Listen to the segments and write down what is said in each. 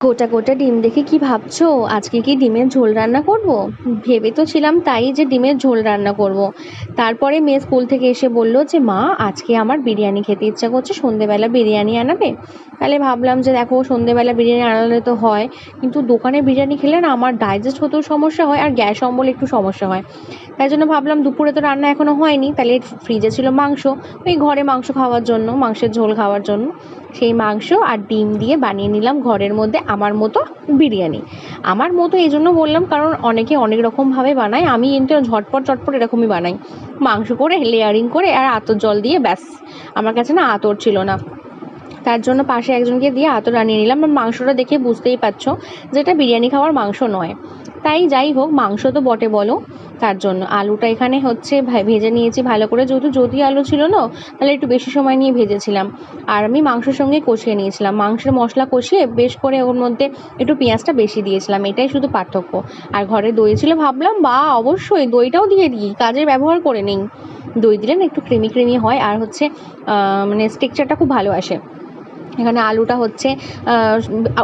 গোটা গোটা ডিম দেখে কি ভাবছ? আজকে কি ডিমের ঝোল রান্না করব? ভেবে তো ছিলাম তাই যে ডিমের ঝোল রান্না করব। তারপরে মেয়ে স্কুল থেকে এসে বলল যে, মা, আজকে আমার বিরিয়ানি খেতে ইচ্ছা করছে, সন্ধেবেলা বিরিয়ানি আনাবে? তাহলে ভাবলাম যে, দেখো, সন্ধেবেলা বিরিয়ানি আনালে তো হয়, কিন্তু দোকানে বিরিয়ানি খেলে না আমার ডাইজেস্ট হতেও সমস্যা হয় আর গ্যাস অম্বল একটু সমস্যা হয়। তাই জন্য ভাবলাম দুপুরে তো রান্না এখনও হয়নি, তাহলে ফ্রিজে ছিল মাংস, ওই ঘরে মাংস খাওয়ার জন্য, মাংসের ঝোল খাওয়ার জন্য। সেই মাংস আর ডিম দিয়ে বানিয়ে নিলাম ঘরের মধ্যে আমার মতো বিরিয়ানি। আমার মতো এই জন্য বললাম কারণ অনেকে অনেক রকমভাবে বানায়, আমি কিন্তু ঝটপট চটপট এরকমই বানাই। মাংস করে, লেয়ারিং করে আর আতর জল দিয়ে ব্যাস। আমার কাছে না আতর ছিল না। তার জন্য পাশে একজনকে দিয়ে আতর আনিয়ে নিলাম। মাংসটা দেখে বুঝতেই পারছ যে এটা বিরিয়ানি খাওয়ার মাংস নয়। তাই যাই হোক, মাংস তো বটে বলো। তার জন্য আলুটা এখানে হচ্ছে ভেজে নিয়েছি ভালো করে। যেহেতু যদি আলু ছিল না, তাহলে একটু বেশি সময় নিয়ে ভেজেছিলাম। আর আমি মাংসের সঙ্গে কষিয়ে নিয়েছিলাম। মাংসের মশলা কষিয়ে বেশ করে ওর মধ্যে একটু পেঁয়াজটা বেশি দিয়েছিলাম। এটাই শুধু পার্থক্য। আর ঘরে দই ছিল, ভাবলাম, বা, অবশ্যই দইটাও দিয়ে দিই। কাজে ব্যবহার করে নিই। দই দিলেন একটু ক্রিমি ক্রিমি হয়। আর হচ্ছে মানে স্টেকচারটা খুব ভালো আসে। এখানে আলুটা হচ্ছে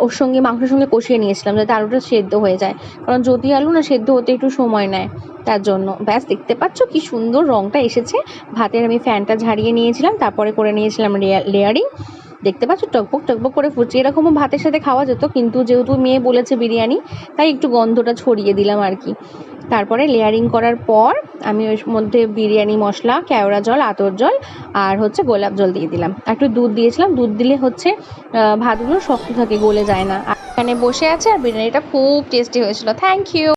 ওর সঙ্গে মাংসের সঙ্গে কষিয়ে নিয়েছিলাম যাতে আলুটা সেদ্ধ হয়ে যায়। কারণ যদি আলু না সেদ্ধ হতে একটু সময় নেয়, তার জন্য। ব্যাস, দেখতে পাচ্ছ কি সুন্দর রঙটা এসেছে। ভাতের আমি ফ্যানটা ঝাড়িয়ে নিয়েছিলাম, তারপরে করে নিয়েছিলাম লেয়ারিং। দেখতে পাচ্ছ, টকবক টকবক করে ফুটছে। এরকমও ভাতের সাথে খাওয়া যেত, কিন্তু যেহেতু মেয়ে বলেছে বিরিয়ানি, তাই একটু গন্ধটা ছড়িয়ে দিলাম আর কি। তারপরে লেয়ারিং করার পর আমি ওর মধ্যে বিরিয়ানি, মশলা, কেওড়া জল, আতর জল আর হচ্ছে গোলাপ জল দিয়ে দিলাম। একটু দুধ দিয়েছিলাম। দুধ দিলে হচ্ছে ভাতগুলো শক্ত থাকে, গলে যায় না। এখানে বসে আছে আর বিরিয়ানিটা খুব টেস্টি হয়েছিল। Thank you